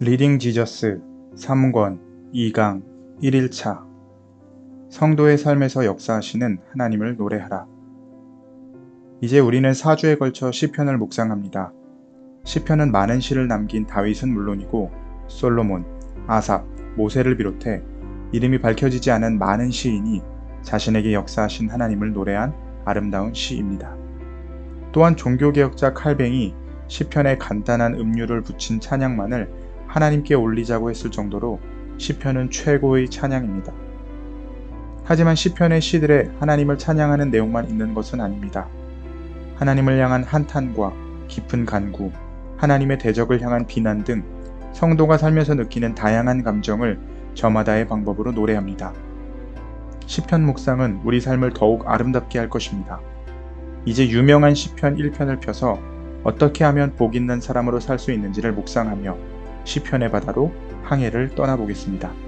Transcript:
리딩 지저스 3권 2강 1일차 성도의 삶에서 역사하시는 하나님을 노래하라. 이제 우리는 4주에 걸쳐 시편을 묵상합니다. 시편은 많은 시를 남긴 다윗은 물론이고 솔로몬, 아삽, 모세를 비롯해 이름이 밝혀지지 않은 많은 시인이 자신에게 역사하신 하나님을 노래한 아름다운 시입니다. 또한 종교개혁자 칼뱅이 시편에 간단한 음률을 붙인 찬양만을 하나님께 올리자고 했을 정도로 시편은 최고의 찬양입니다. 하지만 시편의 시들에 하나님을 찬양하는 내용만 있는 것은 아닙니다. 하나님을 향한 한탄과 깊은 간구, 하나님의 대적을 향한 비난 등 성도가 살면서 느끼는 다양한 감정을 저마다의 방법으로 노래합니다. 시편 묵상은 우리 삶을 더욱 아름답게 할 것입니다. 이제 유명한 시편 1편을 펴서 어떻게 하면 복 있는 사람으로 살 수 있는지를 묵상하며 시편의 바다로 항해를 떠나보겠습니다.